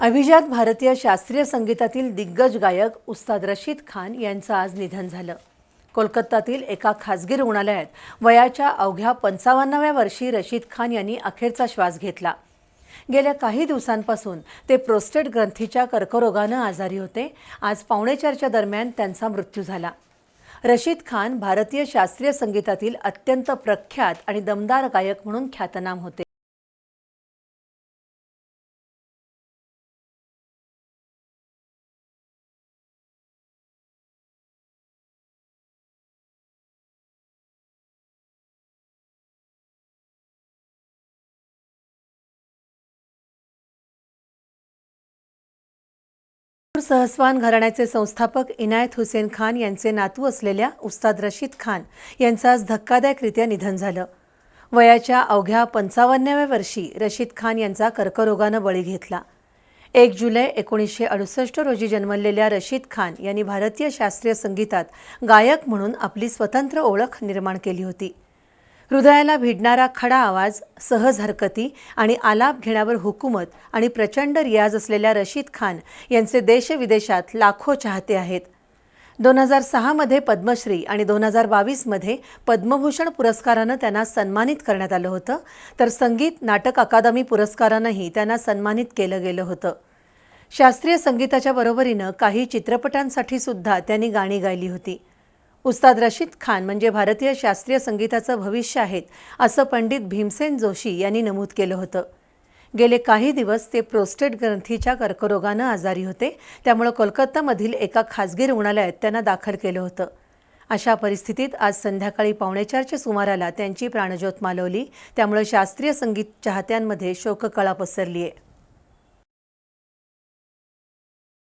अभिजात भारतीय शास्त्रीय संगीतातील दिग्गज गायक उस्ताद रशीद खान यांचं आज निधन झालं. कोलकातातील एका खासगी रुग्णालयात वयाच्या अवघ्या पंचावन्नाव्या वर्षी रशीद खान यांनी अखेरचा श्वास घेतला. गेल्या काही दिवसांपासून ते प्रोस्टेट ग्रंथीच्या कर्करोगानं आजारी होते. आज पावणेचारच्या दरम्यान त्यांचा मृत्यू झाला. रशीद खान भारतीय शास्त्रीय संगीतातील अत्यंत प्रख्यात आणि दमदार गायक म्हणून ख्यातनाम होते. सहस्वान घराण्याचे संस्थापक इनायत हुसेन खान यांचे नातू असलेल्या उस्ताद रशीद खान यांचं आज धक्कादायकरित्या निधन झालं. वयाच्या अवघ्या पंचावन्नाव्या वर्षी रशीद खान यांचा कर्करोगानं बळी घेतला. एक जुलै एकोणीसशे अडुसष्ट रोजी जन्मलेल्या रशीद खान यांनी भारतीय शास्त्रीय संगीतात गायक म्हणून आपली स्वतंत्र ओळख निर्माण केली होती. हृदयाला भिडणारा खडा आवाज सहज हरकती आणि आलाप घेण्यावर हुकूमत आणि प्रचंड रियाज असलेल्या रशीद खान यांचे देशविदेशात लाखो चाहते आहेत. दोन हजार सहामध्ये पद्मश्री आणि दोन हजार बावीसमध्ये पद्मभूषण पुरस्कारानं त्यांना सन्मानित करण्यात आलं होतं तर संगीत नाटक अकादमी पुरस्कारानंही त्यांना सन्मानित केलं गेलं होतं. शास्त्रीय संगीताच्या बरोबरीनं काही चित्रपटांसाठी सुद्धा त्यांनी गाणी गायली होती. उस्ताद रशीद खान म्हणजे भारतीय शास्त्रीय संगीताचं भविष्य आहेत असं पंडित भीमसेन जोशी यांनी नमूद केलं होतं. गेले काही दिवस ते प्रोस्टेट ग्रंथीच्या कर्करोगानं आजारी होते त्यामुळं कोलकातामधील एका खासगी रुग्णालयात त्यांना दाखल केलं होतं. अशा परिस्थितीत आज संध्याकाळी पावणेचारच्या सुमाराला त्यांची प्राणज्योत मालवली त्यामुळे शास्त्रीय संगीत चाहत्यांमध्ये शोककळा पसरली आहे